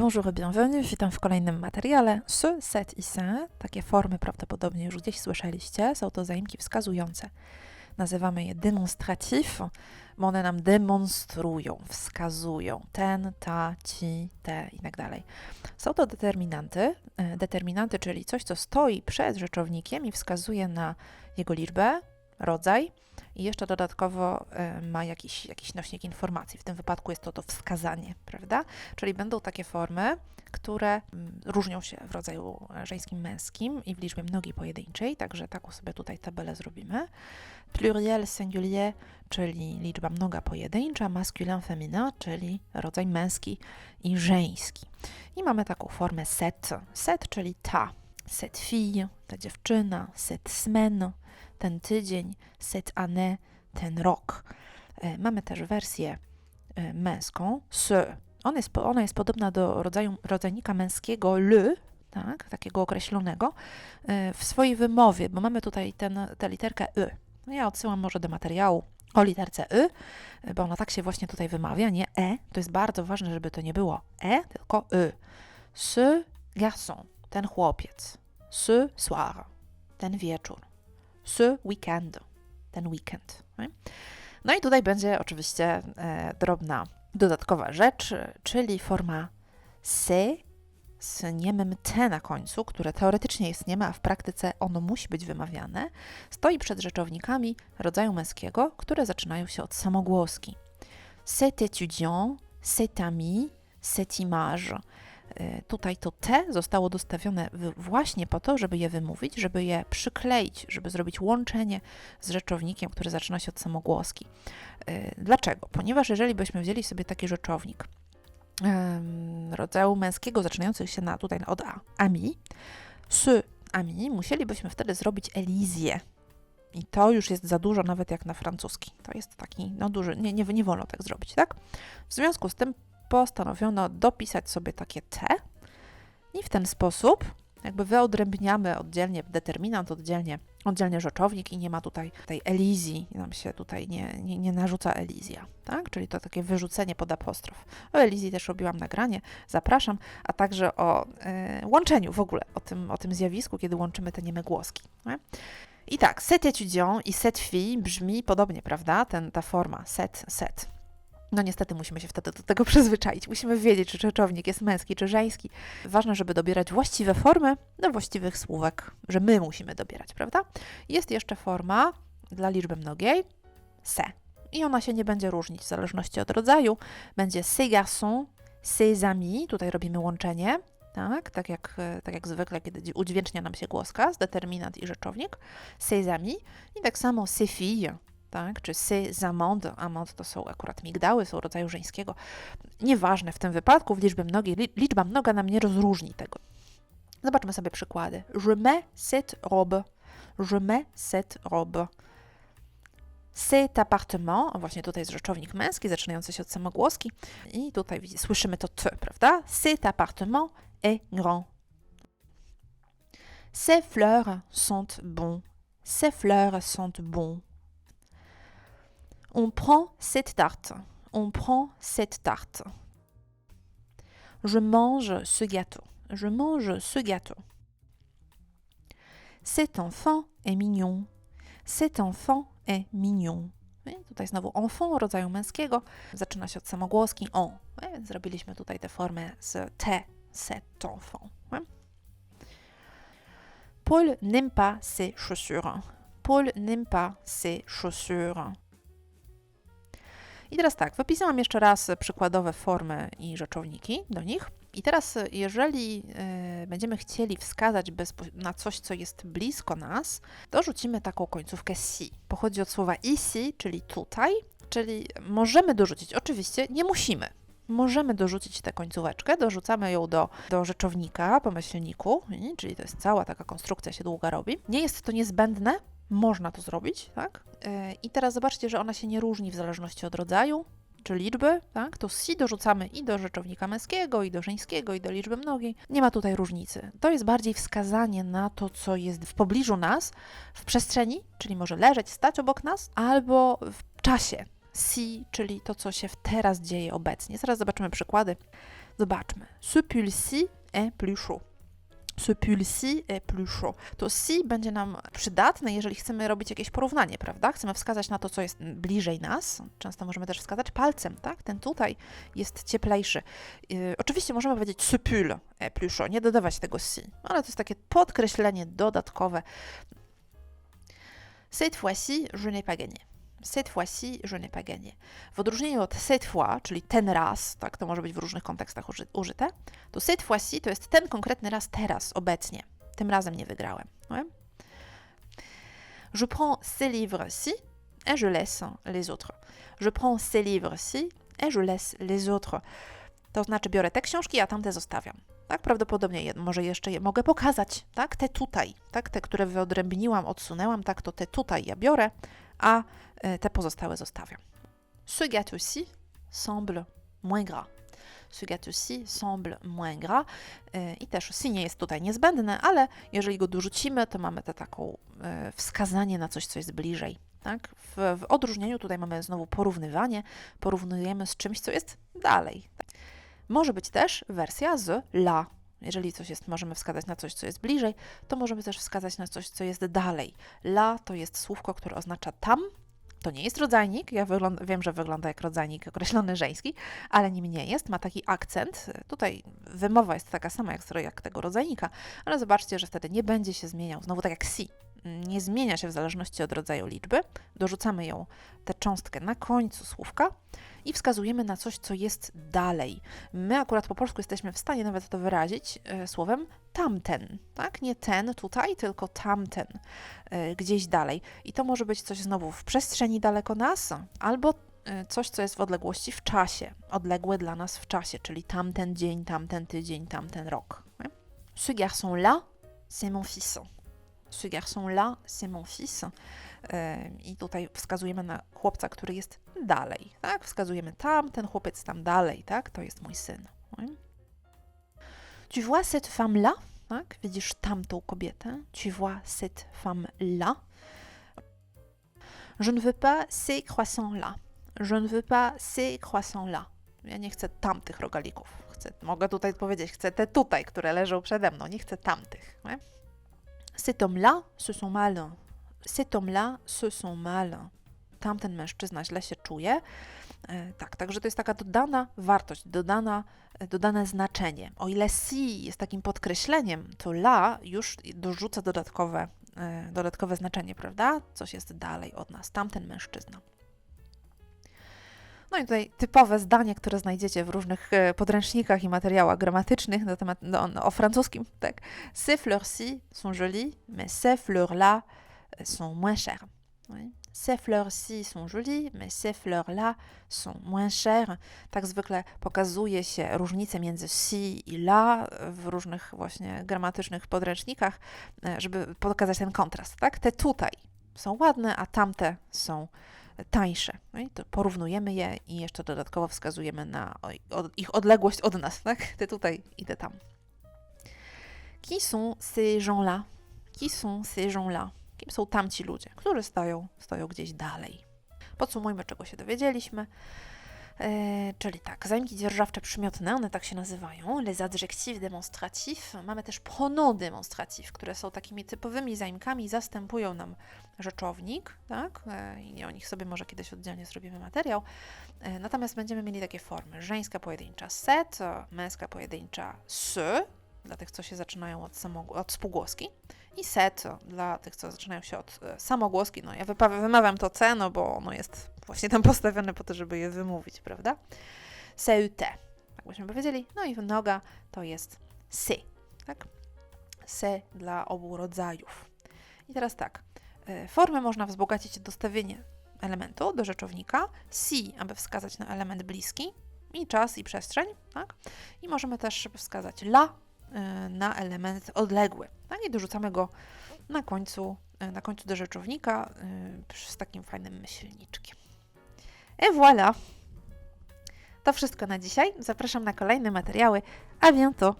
Bonjour bienvenue, witam w kolejnym materiale. Ce, set i se, takie formy prawdopodobnie już gdzieś słyszeliście, są to zaimki wskazujące. Nazywamy je demonstratif, bo one nam demonstrują, wskazują ten, ta, ci, te i tak dalej. Są to determinanty, e, determinanty, czyli coś, co stoi przed rzeczownikiem i wskazuje na jego liczbę, rodzaj i jeszcze dodatkowo e, ma jakiś, jakiś nośnik informacji. W tym wypadku jest to to wskazanie, prawda? Czyli będą takie formy, które mm, różnią się w rodzaju żeńskim, męskim i w liczbie mnogiej pojedynczej, także taką sobie tutaj tabelę zrobimy. Pluriel singulier, czyli liczba mnoga pojedyncza, masculin féminin, czyli rodzaj męski i żeński. I mamy taką formę set. Set, czyli ta. Set fille, ta dziewczyna, set semaine, ten tydzień, cette année, ten rok. E, Mamy też wersję e, męską, ce. Ona jest, ona jest podobna do rodzaju, rodzajnika męskiego le, tak, takiego określonego, e, w swojej wymowie, bo mamy tutaj ten, tę literkę y. No ja odsyłam może do materiału o literce y, bo ona tak się właśnie tutaj wymawia, nie e. To jest bardzo ważne, żeby to nie było e, tylko y. Ce garçon, ten chłopiec. Ce soir, ten wieczór ce weekend, ten weekend. No i tutaj będzie oczywiście e, drobna dodatkowa rzecz, czyli forma se z niemym t na końcu, które teoretycznie jest nieme, a w praktyce ono musi być wymawiane, stoi przed rzeczownikami rodzaju męskiego, które zaczynają się od samogłoski. Cet étudiant, cet ami, cette image. E, Tutaj to T zostało dostawione właśnie po to, żeby je wymówić, żeby je przykleić, żeby zrobić łączenie z rzeczownikiem, który zaczyna się od samogłoski. E, Dlaczego? Ponieważ jeżeli byśmy wzięli sobie taki rzeczownik rodzaju męskiego, zaczynający się na, tutaj od A, ami, ce ami, musielibyśmy wtedy zrobić elizję. I to już jest za dużo, nawet jak na francuski. To jest taki, no duży, nie, nie, nie wolno tak zrobić, tak? W związku z tym postanowiono dopisać sobie takie T i w ten sposób jakby wyodrębniamy oddzielnie determinant, oddzielnie, oddzielnie rzeczownik i nie ma tutaj tej elizji, nam się tutaj nie, nie, nie narzuca elizja, tak? Czyli to takie wyrzucenie pod apostrof. O elizji też robiłam nagranie, zapraszam, a także o e, łączeniu w ogóle, o tym, o tym zjawisku, kiedy łączymy te nieme głoski. Nie? I tak, set étudiant i set fille brzmi podobnie, prawda? Ten, ta forma set, set. No niestety musimy się wtedy do tego przyzwyczaić. Musimy wiedzieć, czy rzeczownik jest męski, czy żeński. Ważne, żeby dobierać właściwe formy do właściwych słówek, że my musimy dobierać, prawda? Jest jeszcze forma dla liczby mnogiej, se. I ona się nie będzie różnić w zależności od rodzaju. Będzie ces garçons, ces amis, tutaj robimy łączenie, tak, tak jak, tak jak zwykle, kiedy udźwięcznia nam się głoska, z determinant i rzeczownik, ces amis. I tak samo ces filles, tak, czy ces amandes, amande to są akurat migdały, są rodzaju żeńskiego. Nieważne w tym wypadku, w liczbie mnogiej, li- liczba mnoga nam nie rozróżni tego. Zobaczmy sobie przykłady. Je mets cette robe. Je mets cette robe. Cet appartement, właśnie tutaj jest rzeczownik męski, zaczynający się od samogłoski. I tutaj słyszymy to t, prawda? Cet appartement est grand. Ces fleurs sont bons. Ces fleurs sont bons. On prend cette tarte. On prend cette tarte. Je mange ce gâteau. Je mange ce gâteau. Cet enfant est mignon. Cet enfant est mignon. No I tutaj znowu enfant rodzaju męskiego. Zaczyna się od samogłoski on. Więc zrobiliśmy tutaj tę formę z te, cet enfant. nie? Paul n'aime pas ses chaussures. Paul n'aime pas ses chaussures. I teraz tak, wypisałam jeszcze raz przykładowe formy i rzeczowniki do nich. I teraz, jeżeli e, będziemy chcieli wskazać na coś, co jest blisko nas, to rzucimy taką końcówkę si. Pochodzi od słowa ici, czyli tutaj, czyli możemy dorzucić, oczywiście nie musimy. Możemy dorzucić tę końcóweczkę, dorzucamy ją do, do rzeczownika po myślniku, i- czyli to jest cała taka konstrukcja się długa robi. Nie jest to niezbędne, można to zrobić, tak? Yy, I teraz zobaczcie, że ona się nie różni w zależności od rodzaju czy liczby, tak? To si dorzucamy i do rzeczownika męskiego, i do żeńskiego, i do liczby mnogiej. Nie ma tutaj różnicy. To jest bardziej wskazanie na to, co jest w pobliżu nas, w przestrzeni, czyli może leżeć, stać obok nas, albo w czasie. Si, czyli to, co się teraz dzieje obecnie. Zaraz zobaczymy przykłady. Zobaczmy. Ce pull-ci est plus chaud. Ce pull-ci est plus chaud. To ci będzie nam przydatne, jeżeli chcemy robić jakieś porównanie, prawda? Chcemy wskazać na to, co jest bliżej nas. Często możemy też wskazać palcem, tak? Ten tutaj jest cieplejszy. Yy, oczywiście możemy powiedzieć ce pull est plus chaud, nie dodawać tego ci, ale to jest takie podkreślenie dodatkowe. Cette fois-ci, je n'ai pas gagné. Cette fois-ci, je n'ai pas gagné. W odróżnieniu od cette fois, czyli ten raz, tak, to może być w różnych kontekstach uży, użyte, to cette fois-ci to jest ten konkretny raz teraz, obecnie. Tym razem nie wygrałem. Ouais? Je prends ces livres-ci et je laisse les autres. Je prends ces livres-ci et je laisse les autres. To znaczy biorę te książki, a tamte zostawiam. Tak, prawdopodobnie może jeszcze je mogę pokazać, tak, te tutaj, tak, te, które wyodrębniłam, odsunęłam, tak, to te tutaj ja biorę, a y, te pozostałe zostawiam. Ce gâteau-ci semble moins gras. Ce gâteau-ci semble moins gras. Y, I też si nie jest tutaj niezbędne, ale jeżeli go dorzucimy, to mamy te taką y, wskazanie na coś, co jest bliżej. Tak? W, w odróżnieniu tutaj mamy znowu porównywanie. Porównujemy z czymś, co jest dalej. Może być też wersja z la. Jeżeli coś jest, możemy wskazać na coś, co jest bliżej, to możemy też wskazać na coś, co jest dalej. La to jest słówko, które oznacza tam. To nie jest rodzajnik. Ja wiem, że wygląda jak rodzajnik określony żeński, ale nim nie jest. Ma taki akcent. Tutaj wymowa jest taka sama jak, jak tego rodzajnika, ale zobaczcie, że wtedy nie będzie się zmieniał. Znowu tak jak si. Nie zmienia się w zależności od rodzaju liczby. Dorzucamy ją, tę cząstkę na końcu słówka i wskazujemy na coś, co jest dalej. My akurat po polsku jesteśmy w stanie nawet to wyrazić e, słowem tamten, tak? Nie ten tutaj, tylko tamten, e, gdzieś dalej. I to może być coś znowu w przestrzeni daleko nas, albo e, coś, co jest w odległości w czasie, odległe dla nas w czasie, czyli tamten dzień, tamten tydzień, tamten rok. Ce garçon-là, c'est mon fils. Ce garçon-là, c'est mon fils. I tutaj wskazujemy na chłopca, który jest dalej, tak? Wskazujemy tam, ten chłopiec tam dalej, tak? To jest mój syn. Tu vois cette femme-là? Tak? Widzisz tamtą kobietę? Tu vois cette femme-là? Je ne veux pas ces croissants-là. Je ne veux pas ces croissants-là. Ja nie chcę tamtych rogalików. Chcę, mogę tutaj powiedzieć, chcę te tutaj, które leżą przede mną. Nie chcę tamtych. Nie? Cet homme-là se sent mal. Cet homme-là se sent mal. Tamten mężczyzna źle się czuje. E, tak, także to jest taka dodana wartość, dodana, dodane znaczenie. O ile si jest takim podkreśleniem, to la już dorzuca dodatkowe, e, dodatkowe znaczenie, prawda? Coś jest dalej od nas. Tamten mężczyzna. No i tutaj typowe zdanie, które znajdziecie w różnych e, podręcznikach i materiałach gramatycznych na temat, no, no, o francuskim, tak. Ces fleurs-ci sont jolies, mais ces fleurs-là sont moins chères. Oui. Ces fleurs-ci sont jolies, mais ces fleurs-là sont moins chères. Tak zwykle pokazuje się różnicę między si i la w różnych właśnie gramatycznych podręcznikach, e, żeby pokazać ten kontrast, tak? Te tutaj są ładne, a tamte są tańsze. No to porównujemy je i jeszcze dodatkowo wskazujemy na ich odległość od nas, tak? Te tutaj i te tam. Qui sont ces gens-là? Qui sont ces gens-là? Kim są tamci ludzie, którzy stoją, stoją gdzieś dalej? Podsumujmy, czego się dowiedzieliśmy. E, czyli tak, zaimki dzierżawcze przymiotne, one tak się nazywają, les adjectifs démonstratifs. Mamy też pronoms démonstratifs, które są takimi typowymi zaimkami, zastępują nam rzeczownik, tak? E, I o nich sobie może kiedyś oddzielnie zrobimy materiał. E, natomiast będziemy mieli takie formy. Żeńska pojedyncza set, męska pojedyncza s, dla tych, co się zaczynają od, od spółgłoski i set dla tych, co zaczynają się od samogłoski. No ja wymawiam to C, no bo ono jest właśnie tam postawione po to, żeby je wymówić, prawda? CUT, tak byśmy powiedzieli. No i noga to jest sy, tak? Se dla obu rodzajów. I teraz tak, formę można wzbogacić dostawienie elementu do rzeczownika, si, aby wskazać na element bliski, i czas, i przestrzeń, tak? I możemy też wskazać la na element odległy, tak? I dorzucamy go na końcu, na końcu do rzeczownika z takim fajnym myślniczkiem. Et voilà! To wszystko na dzisiaj. Zapraszam na kolejne materiały. A bientôt!